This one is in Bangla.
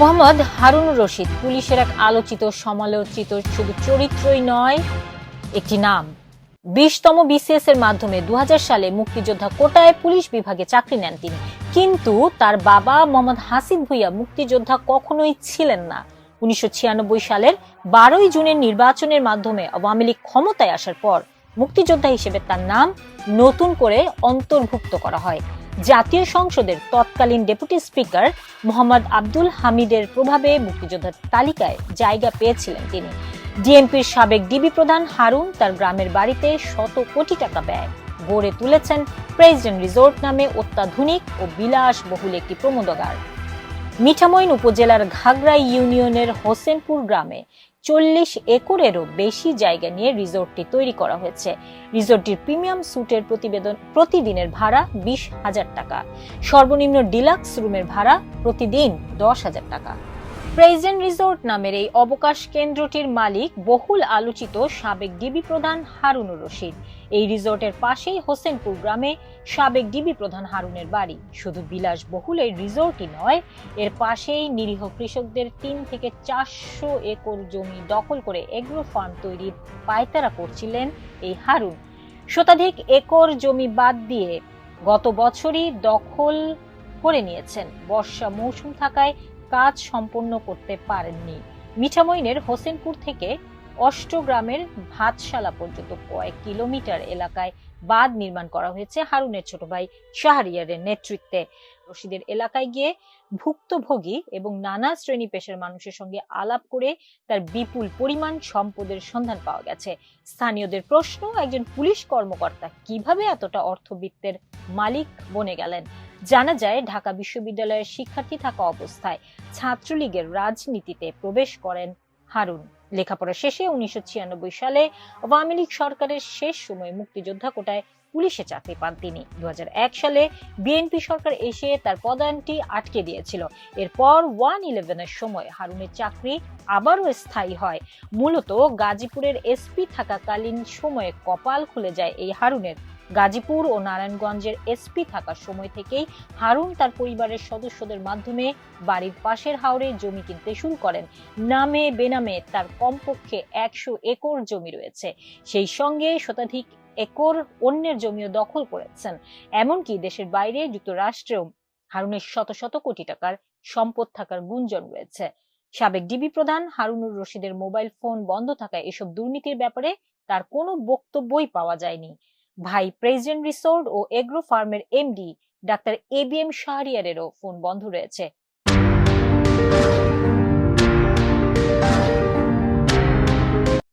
মোহাম্মদ হারুনুর রশিদ, পুলিশের এক আলোচিত, সমালোচিত, শুধু চরিত্রই নয়, একটি নাম। বিশতম বিসিএস এর মাধ্যমে দু সালে মুক্তিযোদ্ধা কোটায় পুলিশ বিভাগে চাকরি নেন তিনি। কিন্তু তার বাবা মোহাম্মদ হাসিব ভুইয়া মুক্তিযোদ্ধা কখনোই ছিলেন না। উনিশশো ছিয়ানব্বই সালের বারোই জুনের নির্বাচনের মাধ্যমে আওয়ামী লীগ ক্ষমতায় আসার পর মুক্তিযোদ্ধা হিসেবে তার নাম নতুন করে অন্তর্ভুক্ত করা হয়। জাতীয় সংসদের তৎকালীন ডেপুটি স্পিকার মোহাম্মদ আব্দুল হামিদের প্রভাবে মুক্তিযোদ্ধার তালিকায় জায়গা পেয়েছিলেন তিনি। ডিএমপির সাবেক ডিবি প্রধান হারুন তার গ্রামের বাড়িতে শত কোটি টাকা ব্যয় গড়ে তুলেছেন প্রেসিডেন্ট রিসোর্ট নামে অত্যাধুনিক ও বিলাসবহুল একটি প্রমোদগার। মিঠামইন উপজেলার ঘাগড়া ইউনিয়নের হোসেনপুর গ্রামে চল্লিশ একরেরও বেশি জায়গা নিয়ে রিসোর্টটি তৈরি করা হয়েছে। রিসোর্টটির প্রিমিয়াম স্যুটের প্রতিবেদন প্রতিদিনের ভাড়া বিশ হাজার টাকা। সর্বনিম্ন ডিলাক্স রুমের ভাড়া প্রতিদিন দশ হাজার টাকা। প্রেজেন্ট রিসোর্ট নামের এই অবকাশ কেন্দ্রটির মালিক বহুল আলোচিত সাবেক ডিবি প্রধান হারুনুর রশিদ। এই রিসোর্টের পাশেই হোসেনপুর গ্রামে সাবেক ডিবি প্রধান হারুনের বাড়ি। শুধু বিলাস বহুল এই রিসোর্টই নয়, এর পাশেই নিরীহ কৃষকদের তিন থেকে চারশো একর জমি দখল করে এগ্রো ফার্ম তৈরির পায়তারা করছিলেন এই হারুন। শতাধিক একর জমি বাদ দিয়ে গত বছরই দখল করে নিয়েছেন। বর্ষা মৌসুম থাকায় কাজ সম্পন্ন করতে পারেননি। মিঠামইনের হোসেনপুর থেকে অষ্টগ্রামের ভাতশালা পর্যন্ত কয়েক কিলোমিটার এলাকায় বাঁধ নির্মাণ করা হয়েছে হারুনের ছোট ভাই শাহরিয়ারের নেতৃত্বে। রশিদের এলাকায় গিয়ে ভুক্তভোগী এবং নানা শ্রেণি পেশার মানুষের সঙ্গে আলাপ করে তার বিপুল পরিমাণ সম্পদের সন্ধান পাওয়া গেছে। স্থানীয়দের প্রশ্ন, একজন পুলিশ কর্মকর্তা কীভাবে এতটা অর্থবিত্তের মালিক বনে গেলেন? জানা যায়, ঢাকা বিশ্ববিদ্যালয়ের শিক্ষার্থী থাকা অবস্থায় ছাত্রলীগের রাজনীতিতে প্রবেশ করেন হারুন। লেখাপড়া শেষে উনিশশো সালে আওয়ামী লীগ সরকারের শেষ সময় মুক্তিযোদ্ধা কোটায় পুলিশে চাকরি পান তিনি। দু হাজার এক সালে বিএনপি সরকার এসে তার পদায়নটি আটকে দিয়েছিল। এরপর ওয়ান ইলেভেনের সময় হারুনের চাকরি আবারও স্থায়ী হয়। মূলত গাজীপুরের এসপি থাকাকালীন সময়ে কপাল খুলে যায় এই হারুনের। গাজীপুর ও নারায়ণগঞ্জের এসপি থাকার সময় থেকেই হারুন তার পরিবারের সদস্যদের মাধ্যমে বাড়ির পাশের হাওরে জমি কিনতে শুরু করেন। নামে বেনামে তার কমপক্ষে একশো একর জমি রয়েছে। সেই সঙ্গে শতাধিক একর অন্যের জমিও দখল করেছেন। এমনকি দেশের বাইরে যুক্তরাষ্ট্রেও হারুনের শত শত কোটি টাকার সম্পদ থাকার গুঞ্জন রয়েছে। সাবেক ডিবি প্রধান হারুনুর রশিদের মোবাইল ফোন বন্ধ থাকায় এসব দুর্নীতির ব্যাপারে তার কোনো বক্তব্যই পাওয়া যায়নি। ভাই প্রেসিডেন্ট রিসোর্ট ও এগ্রো ফার্মের MD doctor A B M শাহরিয়ারেরও ফোন বন্ধ রয়েছে।